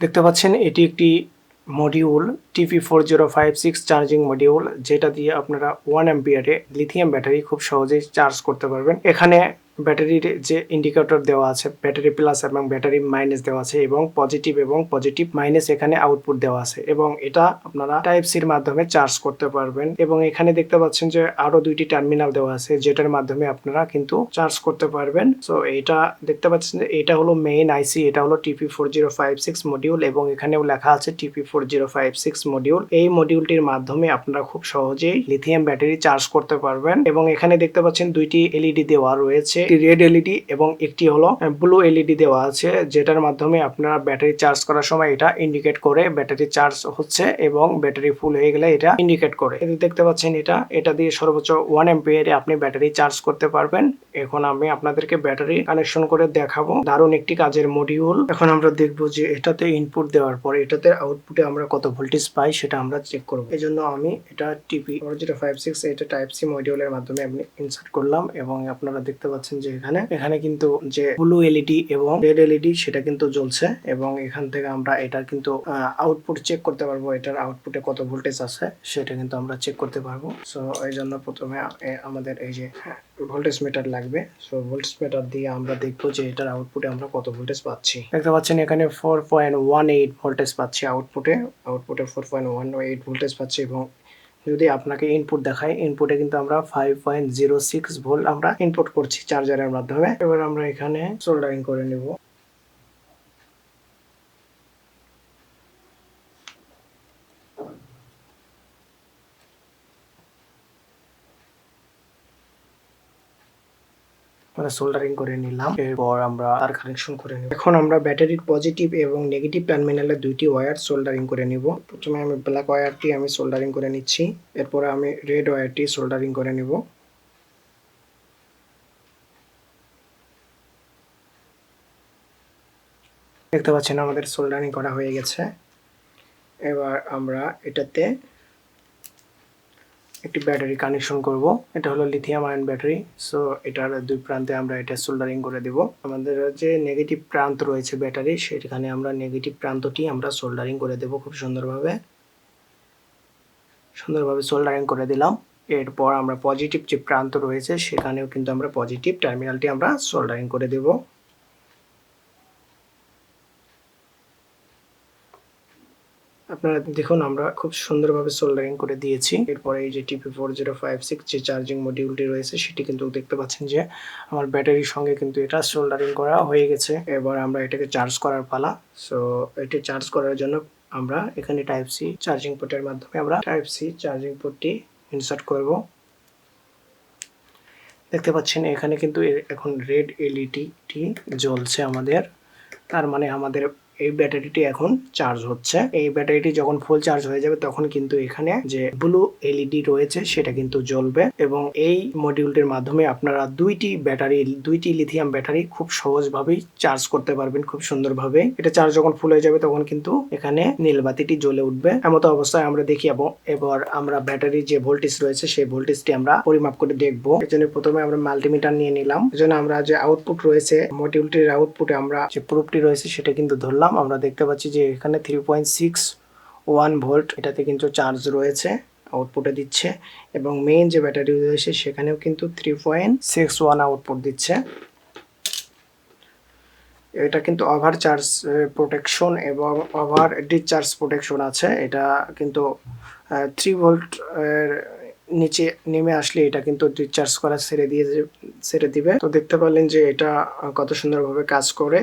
দেখতে পাচ্ছেন এটি একটি module TP four zero five six charging module যেটা দিয়ে আপনারা ওয়ান অ্যাম্পিয়ারে লিথিয়াম ব্যাটারি খুব সহজেই চার্জ করতে পারবেন। এখানে ব্যাটারির যে ইন্ডিকেটর দেওয়া আছে ব্যাটারি প্লাস এবং ব্যাটারি মাইনাস দেওয়া আছে এবং পজিটিভ এবং পজিটিভ মাইনাস এখানে আউটপুট দেওয়া আছে এবং এটা আপনারা টাইপ সির মাধ্যমে চার্জ করতে পারবেন এবং এখানে দেখতে পাচ্ছেন যে আরও দুইটি টার্মিনাল দেওয়া আছে, যেটার মাধ্যমে আপনারা কিন্তু চার্জ করতে পারবেন। সো এটা দেখতে পাচ্ছেন যে এটা হলো মেইন আইসি এটা হলো TP four zero five six module এবং এখানেও লেখা আছে TP four zero five six module এই মডিউলটির মাধ্যমে আপনারা খুব সহজেই লিথিয়াম ব্যাটারি চার্জ করতে পারবেন এবং এখানে দেখতে পাচ্ছেন দুইটি এলইডি দেওয়া রয়েছে রেড এলইডি এবং একটি হলো ব্লু এলইডি দেওয়া আছে, যেটার মাধ্যমে আপনারা ব্যাটারি চার্জ করার সময় এটা ইন্ডিকেট করে ব্যাটারি চার্জ হচ্ছে এবং ব্যাটারি ফুল হয়ে গেলে এটা ইন্ডিকেট করে। দেখতে পাচ্ছেন এটা এটা দিয়ে সর্বোচ্চ ওয়ান এম্পিয়ারে আপনি ব্যাটারি চার্জ করতে পারবেন। এখন আমি আপনাদেরকে ব্যাটারি কানেকশন করে দেখাবো। দারুণ একটি কাজের মডিউল এখন আমরা দেখব যে এটাতে ইনপুট দেওয়ার পরে এটাতে আউটপুটে আমরা কত ভোল্টেজ পাই, সেটা আমরা চেক করব। এই জন্য আমি এটা TP four zero five six এটা টাইপ সি মডিউলের মাধ্যমে আমি ইনসার্ট করলাম এবং আপনারা দেখতে পাচ্ছেন যে এখানে এখানে কিন্তু যে ব্লু এলইডি এবং রেড এলইডি সেটা কিন্তু জ্বলছে এবং এখান থেকে আমরা এটার কিন্তু আউটপুট চেক করতে পারব, এটার আউটপুটে কত ভোল্টেজ আছে, সেটা কিন্তু আমরা চেক করতে পারব। সো এই জন্য প্রথমে আমাদের এই যে ভোল্টেজ মিটার লাগবে। সো ভোল্টেজ মিটার দিয়ে আমরা দেখব যে এটার আউটপুটে আমরা কত ভোল্টেজ পাচ্ছি। দেখতে পাচ্ছেন এখানে four point one eight voltage পাচ্ছি আউটপুটে আউটপুটে four point one eight voltage পাচ্ছি এবং যদি আপনাকে ইনপুট দেখায় ইনপুটে কিন্তু আমরা five point zero six volt আমরা ইনপুট করছি চার্জারের মাধ্যমে। এবার আমরা এখানে সোল্ডারিং করে নিব। আমরা সোল্ডারিং করে নিলাম। এরপর আমরা তার কানেকশন করে নিব। এখন আমরা ব্যাটারির পজিটিভ এবং নেগেটিভ টার্মিনালের দুইটি ওয়্যার সোল্ডারিং করে নিব। প্রথমে আমি ব্ল্যাক ওয়্যারটি আমি সোল্ডারিং করে নিচ্ছি। এরপরে আমি রেড ওয়্যারটি সোল্ডারিং করে নিব। দেখতে পাচ্ছেন আমাদের সোল্ডারিং করা হয়ে গেছে। এবার আমরা এটাতে একটি ব্যাটারি কানেকশন করব। এটা হলো লিথিয়াম আয়ন ব্যাটারি সো এটার দুই প্রান্তে আমরা এটা সোল্ডারিং করে দেব। আমাদের যে নেগেটিভ প্রান্ত রয়েছে ব্যাটারি সেখানে আমরা নেগেটিভ প্রান্তটি আমরা সোল্ডারিং করে দেব খুব সুন্দরভাবে। সুন্দরভাবে সোল্ডারিং করে দিলাম। এরপর আমরা পজিটিভ যে প্রান্ত রয়েছে, সেখানেও কিন্তু আমরা পজিটিভ টার্মিনালটি আমরা সোল্ডারিং করে দেব। আপনারা দেখুন, আমরা খুব সুন্দরভাবে সোল্ডারিং করে দিয়েছি। এরপরে এই যে TP four zero five six যে চার্জিং মডিউলটি রয়েছে, সেটি কিন্তু দেখতে পাচ্ছেন যে আমার ব্যাটারির সঙ্গে কিন্তু এটা সোল্ডারিং করা হয়ে গেছে। এবার আমরা এটাকে চার্জ করার পালা। সো এটি চার্জ করার জন্য আমরা এখানে টাইপ সি চার্জিং পোর্টের মাধ্যমে আমরা টাইপ সি চার্জিং পোর্টটি ইনসার্ট করব। দেখতে পাচ্ছেন, এখানে কিন্তু এখন রেড এলইডিটি জ্বলছে আমাদের। তার মানে আমাদের এই ব্যাটারিটি এখন চার্জ হচ্ছে। এই ব্যাটারিটি যখন ফুল চার্জ হয়ে যাবে, তখন কিন্তু এখানে যে ব্লু এলইডি রয়েছে, সেটা কিন্তু জ্বলবে এবং এই মডিউলটির মাধ্যমে আপনারা দুইটি ব্যাটারি, দুইটি লিথিয়াম ব্যাটারি খুব সহজভাবেই চার্জ করতে পারবেন খুব সুন্দরভাবে। এটা চার্জ যখন ফুল হয়ে যাবে, তখন কিন্তু এখানে নীল বাতিটি জ্বলে উঠবে। এমত অবস্থায় আমরা দেখি এবং এবার আমরা ব্যাটারির যে ভোল্টেজ রয়েছে, সেই ভোল্টেজটি আমরা পরিমাপ করে দেখব। এর জন্য প্রথমে আমরা মাল্টিমিটার নিয়ে নিলাম। এর জন্য আমরা যে আউটপুট রয়েছে মডিউলটির আউটপুটে আমরা যে প্রুফটি রয়েছে, সেটা কিন্তু ধরলাম। আমরা দেখতে পাচ্ছি যে এখানে three point six one volt এটাতে কিন্তু চার্জ রয়েছে আউটপুটে দিচ্ছে এবং মেইন যে ব্যাটারি রয়েছে সেখানেও কিন্তু three point six one output দিচ্ছে। এটা কিন্তু ওভার চার্জ প্রোটেকশন এবং ওভার ডিসচার্জ প্রোটেকশন আছে। এটা কিন্তু থ্রি ভোল্ট নিচে নেমে আসলে এটা কিন্তু ডিসচার্জ করা ছেড়ে দিয়ে ছেড়ে দিবে। তো দেখতে পারলেন যে এটা কত সুন্দরভাবে কাজ করে।